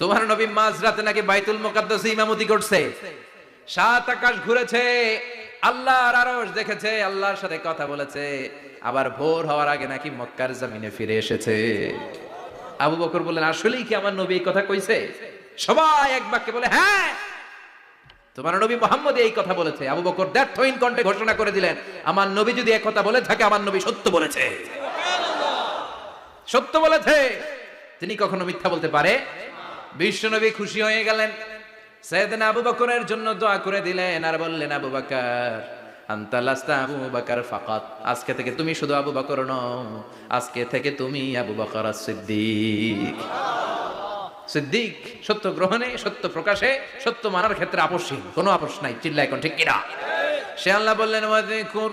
তোমার নবী মাঝরাতে নাকি বাইতুল মুকাদ্দাসে ইমামতি করছে। সাত আকাশ ঘুরেছে, আল্লাহর আরশ দেখেছে, আল্লাহর সাথে কথা বলেছে। আবার ভোর হওয়ার আগে নাকি মক্কার জমিনে ফিরে এসেছে। আবু বকর বললেন, আসলেই কি আমার নবী এই কথা কইছে? সবাই এক বাক্যে বলে হ্যাঁ তোমার নবী মোহাম্মদ এই কথা বলেছে। আবু বকর দ্যার্থহীন কণ্ঠে ঘোষণা করে দিলেন, আমার নবী যদি এক কথা বলে থাকে, আমার নবী সত্য বলেছে। সত্য বলেছে। তিনি কখনো মিথ্যা বলতে পারে বিশ্বনবী খুশি হয়ে গেলেন। সৈয়দিন আবু বকরের জন্য দোয়া করে দিলেন আর বললেন, আবু বকর আন্তালাস্তা আবু বকর ফাকাত। আজকে থেকে তুমি শুধু আবু বকর নও, আজকে থেকে তুমি আবু বকর সিদ্দিক। সিদ্দিক সত্য গ্রহণে, সত্য প্রকাশে, সত্য মানার ক্ষেত্রে আপসহীন, কোনো আপস নাই চিল্লা এখন ঠিক কিনা? সে আল্লাহ বললেন ওয়াযকুর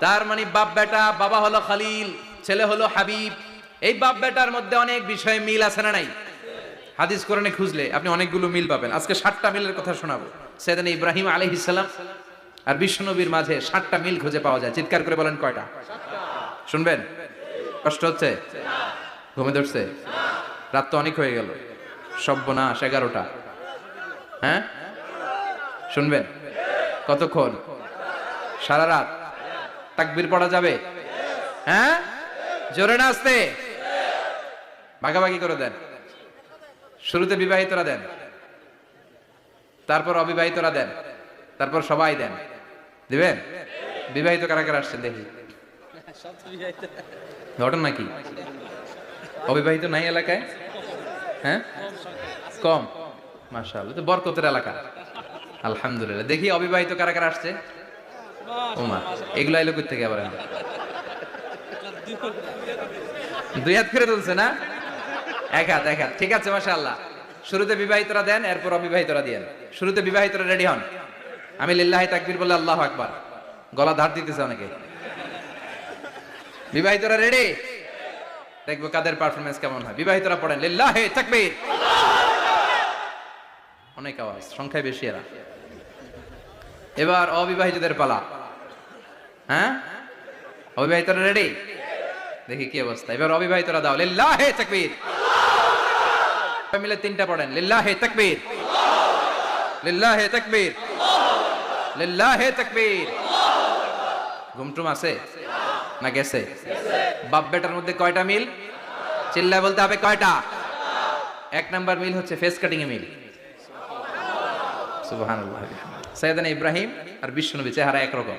তার মানে বাপ বেটা, বাবা হলো খালিল, ছেলে হলো হাবিব। এই বাপ বেটার মধ্যে অনেক বিষয়ে মিল আছে না নাই? হাদিস কোরআনে খুঁজলে আপনি অনেকগুলো মিল পাবেন। আজকে ষাটটা মিলের কথা শোনাবো। সেদিন ইব্রাহিম আলাইহিস সালাম আর বিশ্বনবীর মাঝে ষাটটা মিল খুঁজে পাওয়া যায়। চিৎকার করে বলেন কয়টা? শুনবেন? কষ্ট হচ্ছে? ঘুমে ধরছে? রাত তো অনেক হয়ে গেল। সব্যনাশ, এগারোটা। হ্যাঁ? শুনবেন? কতক্ষণ? সারা রাত? তাকবির পড়া যাবে? হ্যাঁ? জোরে না আসতে? ভাগাভাগি করে দেন। শুরুতে বিবাহিতরা দেন। তারপর অবিবাহিতরা দেন। তারপর সবাই দেন। দিবেন? বিবাহিত কারা কারা আসছেন দেখি। ঘটনা কি অবিবাহিত নাই এলাকায়? হ্যাঁ? কম। তো বরকতের এলাকা। আলহামদুলিল্লাহ। দেখি অবিবাহিত কারা কারা আসছে? ওমা এগুলো এলো থেকে আবার দুই হাত ফিরে তুলছে না? এক হাত এক হাত। ঠিক আছে, মাশাআল্লাহ। শুরুতে বিবাহিতরা দেন, এরপর অবিবাহিতরা দিয়েন শুরুতে বিবাহিতরা রেডি হন। আমি লিল্লাহি তাকবীর বলে আল্লাহু আকবার। গলা ধার দিতেছে অনেকে। বিবাহিতরা রেডি? দেখব কাদের পারফরমেন্স কেমন হয়। বিবাহিতরা পড়েন, লিল্লাহি তাকবীর। অনেক আওয়াজ, সংখ্যায় বেশি এরা। এবার অবিবাহিতদের পালা। হ্যাঁ? অবিবাহিতরা রেডি দেখি কি অবস্থা। এবার অবিবাহিতরা দাও। লিল্লাহি তাকবীর। মিলে তিনটা পড়েন। লিল্লাহি তাকবীর। লিল্লাহি তাকবীর। লিল্লাহি তাকবীর। ঘুমটুম আছে? না গেছে? বাপ বেটার মধ্যে কয়টা মিল? চিল্লায় বলতে হবে কয়টা? এক নাম্বার মিল হচ্ছে ফেস কাটিং এ মিল। সুবহানাল্লাহ। সৈয়দানা ইব্রাহিম আর বিশ্বনবী, চেহারা একরকম।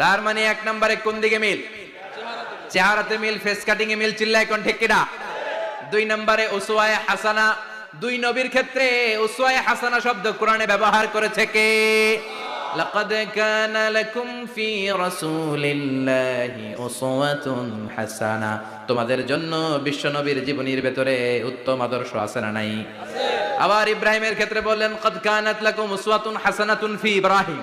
তার মানে এক নম্বরে কোন দিকে মিল? চেহারাতে মিল ফেস কাটিং এ মিল, চিল্লায় কোন ঠিক কিনা? দুই নম্বরে উসওয়ায়ে হাসানা, দুই নবীর ক্ষেত্রে উসওয়ায়ে হাসানা শব্দ কোরআনে ব্যবহার করেছে কে? লাকাদ কানা লাকুম ফি রাসূলিল্লাহি উসওয়াতুন হাসানা। তোমাদের জন্য বিশ্বনবীর জীবনীর ভেতরে উত্তম আদর্শ আছে না নাই? আবার ইব্রাহিমের ক্ষেত্রে বললেন কদ কানাত লাকুম উসওয়াতুন হাসানাতুন ফি ইব্রাহিম।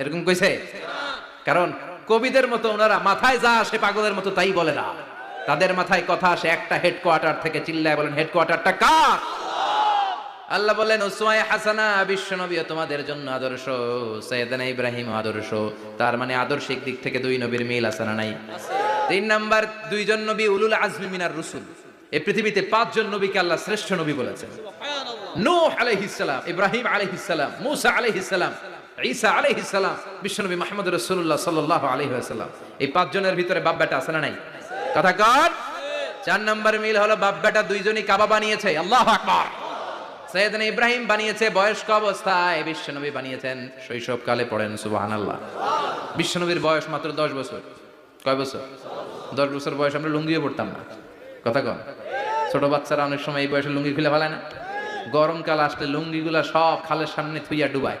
এরকম কইছে? কারণ কবিদের মতো ওনারা মাথায় যা আসে পাগলের মতো তাই বলে না। তাদের মাথায় কথা আসে একটা হেডকোয়ার্টার থেকে চিল্লায় বলেন হেডকোয়ার্টারটা কার? আল্লাহ বলেন উসওয়ায়ে হাসানা বিশ্বনবী তোমাদের জন্য আদর্শ। সৈয়দানা ইব্রাহিম আদর্শ। তার মানে আদর্শিক দিক থেকে দুই নবীর মিল আছে না নাই? তিন নাম্বার দুইজন নবী উলুল আজমি মিনার রসুল। এই পৃথিবীতে পাঁচজন নবীকে আল্লাহ শ্রেষ্ঠ নবী বলেছেন। নূহ আলাইহিস সালাম ইব্রাহিম আলাইহিস সালাম মুসা আলাইহিস সালাম ঈসা আলাইহিস সালাম বিশ্বনবী মুহাম্মদ রাসূলুল্লাহ সাল্লাল্লাহু আলাইহি ওয়াসাল্লাম। এই পাঁচজনের ভিতরে বাপ বেটা আছে না নাই? কথা কর চার নম্বর মিল হলো বাপ বেটা দুইজনই কাবা বানিয়েছে। আল্লাহু আকবার। সৈয়দনা ইব্রাহিম বানিয়েছে, বয়স্ক অবস্থায় বিশ্বনবী বানিয়েছেন। শৈশবকালে পড়েন, সুবহানাল্লাহ। বিশ্বনবীর বয়স মাত্র দশ বছর। কয় বছর? দশ বছর বয়স আমরা লুঙ্গিও পড়তাম না। কথা কন। ছোট বাচ্চারা অনেক সময় এই বয়সে লুঙ্গি খুলে ফেলায় না। গরমকাল আসলে লুঙ্গিগুলা সব খালের সামনে থুইয়া ডুবায়।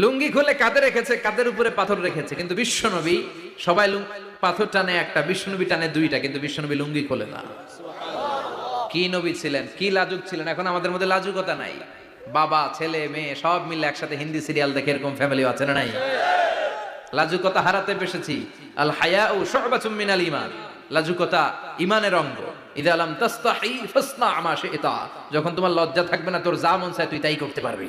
লুঙ্গি খুলে কাঁধে রেখেছে, কাঁধের উপরে পাথর রেখেছে। কিন্তু বিশ্বনবী সবাই পাথর টানে একটা, বিশ্বনবী টানে দুইটা, কিন্তু বিশ্বনবী লুঙ্গি খোলে না। কি নবী ছিলেন, কি লাজুক ছিলেন? এখন আমাদের মধ্যে লাজুকতা নাই। বাবা, ছেলে, মেয়ে, সব মিলে একসাথে হিন্দি সিরিয়াল দেখে এরকম ফ্যামিলি আছে না নাই? লাজুকতা হারাতে বসেছি আল হায়া ও সহবাচুম মিনাল ইমান লাজুকতা ইমানের অঙ্গ। ইদা আলাম তাস্তাহি ফাসনা আমা শিতা। যখন তোমার লজ্জা থাকবে না, তোর যা মন চায় তুই তাই করতে পারবি।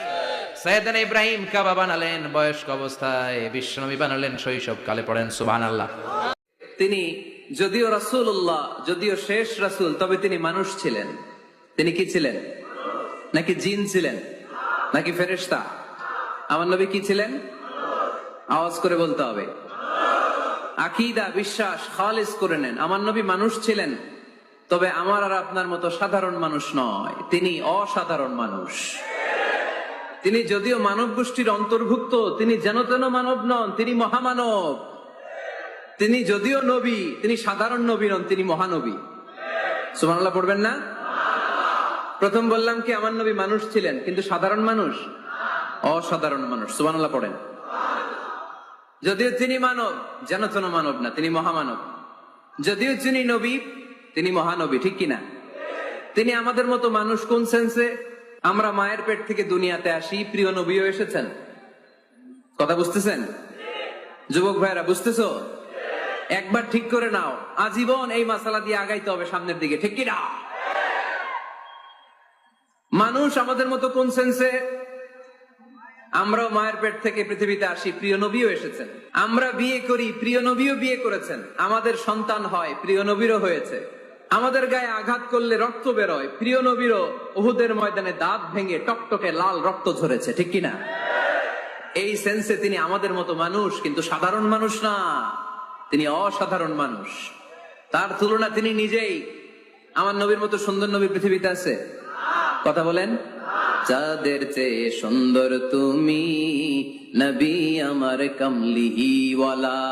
সৈয়দান ইব্রাহিম কাবা বানালেন বয়স্ক অবস্থায়। বিশ্বনবী বানালেন শৈশব কালে পড়েন সুবহান আল্লাহ তিনি যদিও রাসূলুল্লাহ, যদিও শেষ রাসূল, তবে তিনি মানুষ ছিলেন। তিনি কি ছিলেন? নাকি জিন ছিলেন? নাকি ফেরেশতা? আমার নবী কি ছিলেন? আওয়াজ করে বলতে হবে। আকিদা, বিশ্বাস, খালিস করে নেন। আমার নবী মানুষ ছিলেন, তবে আমার আর আপনার মতো সাধারণ মানুষ নয়। তিনি অসাধারণ মানুষ। তিনি যদিও মানব গোষ্ঠীর অন্তর্ভুক্ত, তিনি যেন তেন মানব নন, তিনি মহামানব। তিনি যদিও নবী, তিনি সাধারণ নবী নন, তিনি মহানবী। সুবহানাল্লাহ, পড়বেন না? প্রথম বললাম কি, আমার নবী মানুষ ছিলেন, কিন্তু সাধারণ মানুষ? অসাধারণ মানুষ, সুবহানাল্লাহ, পড়েন। যদিও তিনি মানব, যেন তেন মানব না, তিনি মহামানব। যদিও তিনি নবী, তিনি মহানবী, ঠিক কিনা? তিনি আমাদের মতো মানুষ কোন সেন্সে আমরা মায়ের পেট থেকে দুনিয়াতে আসি, প্রিয় নবীও এসেছেন। কথা বুঝতেছেন? যুবক ভাইরা বুঝতেছো? একবার ঠিক করে নাও, আজীবন এই মাসালা দিয়ে আগাইতে হবে সামনের দিকে, ঠিক কিনা? মানুষ আমাদের মতো কোন সেন্সে আমরাও মায়ের পেট থেকে পৃথিবীতে আসি, প্রিয় নবীও এসেছেন। আমরা বিয়ে করি, প্রিয় নবীও বিয়ে করেছেন। আমাদের সন্তান হয়, প্রিয় নবীরও হয়েছে। আমাদের গায়ে আঘাত করলে রক্ত বেরোয়। প্রিয় নবীরও উহুদের ময়দানে দাঁত ভেঙে টকটকে লাল রক্ত ঝরেছে, ঠিক কিনা? এই সেন্সে তিনি আমাদের মতো মানুষ, কিন্তু সাধারণ মানুষ না। তিনি অসাধারণ মানুষ। তার তুলনা তিনি নিজেই। আমার নবীর মতো সুন্দর নবী পৃথিবীতে আছে? কথা বলেন। যাদের চেয়ে সুন্দর তুমি, নবী আমার কমলিওয়ালা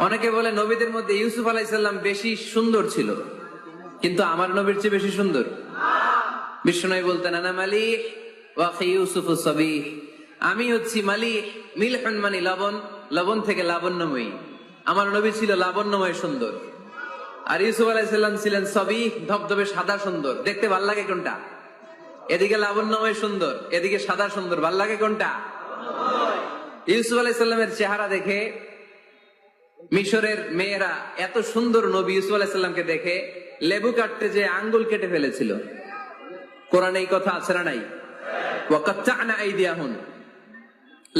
অনেকে বলে নবীদের মধ্যে ইউসুফ আলাইসাল্লাম বেশি সুন্দর ছিল। কিন্তু আমার নবীর চেয়ে বেশি সুন্দর। বিষ্ণু বলতেন, আনা মালিক ওয়াকি ইউসুফ সবিহ। আমি হচ্ছি মালিক, মিলহন মানে লবণ লবণ থেকে লাবণ্যময়ী। আমার নবী ছিল লাবণ্যময় সুন্দর। আর ইউসুফ আলাইসাল্লাম ছিলেন সবই ধবধবে সাদা সুন্দর। দেখতে ভালো লাগে কোনটা? এদিকে লাবণ্যময় সুন্দর, এদিকে সাদা সুন্দর। ভালো লাগে কোনটা? ইউসুফ আলাইসাল্লামের চেহারা দেখে মিশরের মেয়েরা এত সুন্দর নবী ইউসুফ আলাইসাল্লামকে দেখে লেবু কাটতে যে আঙ্গুল কেটে ফেলেছিল। কোরআন এই কথা আছে না নাই?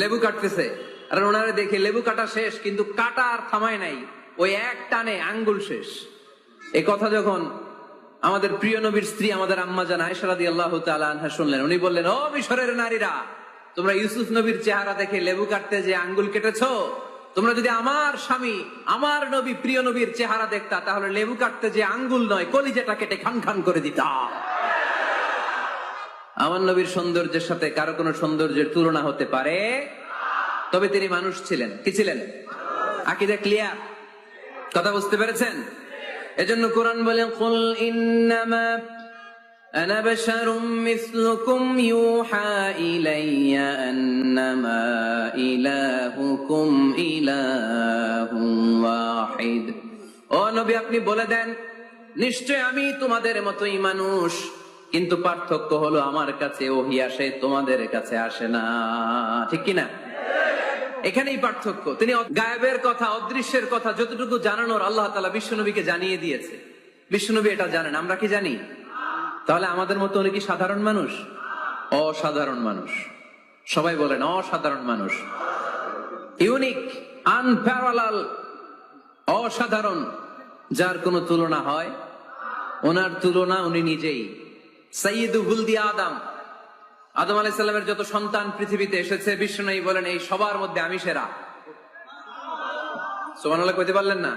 লেবু কাটতেছে। আর ওনারা দেখে লেবু কাটা শেষ, কিন্তু কাটা আর থামায় নাই। ওই এক টানে আঙ্গুল শেষ। এই কথা যখন আমাদের প্রিয় নবীর স্ত্রী আমাদের আম্মা জান আয়সারাদি আল্লাহ আনহা শুনলেন, উনি বললেন, ও মিশরের নারীরা, তোমরা ইউসুফ নবীর চেহারা দেখে লেবু কাটতে যে আঙ্গুল কেটেছো তোমরা যদি আমার স্বামী, আমার নবী, প্রিয় নবীর চেহারা দেখতা, তাহলে লেবু কাটতে যে আঙ্গুল নয়, কলিজাটা কেটে খান খান করে দিতা। আমার নবীর সৌন্দর্যের সাথে কারও কোনো সৌন্দর্যের তুলনা হতে পারে? তবে তিনি মানুষ ছিলেন। কি ছিলেন? আকিদা ক্লিয়ার? কথা বুঝতে পেরেছেন? এজন্য কোরআন বলেন أنا بشر مثلكم يوحى إلي أنما إلهكم إله واحد ও নবী আপনি বলে দেন নিশ্চয় আমি তোমাদের মতোই মানুষ কিন্তু পার্থক্য হলো আমার কাছে ওহি আসে তোমাদের কাছে আসে না ঠিক কি না এখানেই পার্থক্য তিনি গায়েবের কথা অদৃশ্যের কথা যতটুকু জানানোর আল্লাহ তালা বিশ্বনবীকে জানিয়ে দিয়েছে বিশ্বনবী এটা জানেন আমরা কি জানি তাহলে আমাদের মতো উনি কি সাধারণ মানুষ? অসাধারণ মানুষ। সবাই বলেন, অসাধারণ মানুষ। ইউনিক, আনপ্যারালাল, অসাধারণ। যার কোনো তুলনা হয়, ওনার তুলনা উনি নিজেই। সৈয়দ হুলদি আদম। আদম আলাইসাল্লামের যত সন্তান পৃথিবীতে এসেছে বিশ্ব বিষ্ণু বলেন, এই সবার মধ্যে আমি সেরা। সোমান কইতে পারলেন না?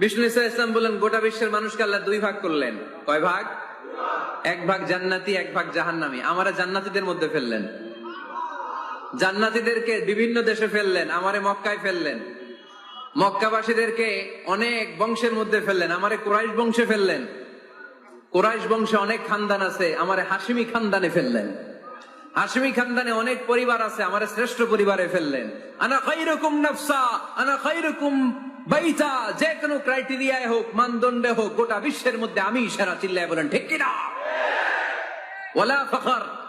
বিষ্ণু ইসা ইসলাম বললেন, গোটা বিশ্বের মানুষকে আল্লাহ দুই ভাগ করলেন। কয় ভাগ? এক ভাগ জান্নাতি, এক ভাগ জাহান্নামি। আমারা জান্নাতিদের মধ্যে ফেললেন। জান্নাতিদেরকে বিভিন্ন দেশে ফেললেন, আমারে মক্কায় ফেললেন। মক্কাবাসীদেরকে অনেক বংশের মধ্যে ফেললেন, আমারে কোরাইশ বংশে ফেললেন। কোরাইশ বংশে অনেক খানদান আছে, আমারে হাসিমি খানদানে ফেললেন। হাশমি খানদানে অনেক পরিবার আছে, আমার শ্রেষ্ঠ পরিবারে ফেললেন। আনা খাইরকুম নফসা, আনা খাইরকুম বাইতা যে কোনো ক্রাইটেরিয়ায় হোক, মানদণ্ডে হোক, গোটা বিশ্বের মধ্যে আমি সেরা চিল্লায় বলেন, ঠিক কিনা? ওলা ফখর।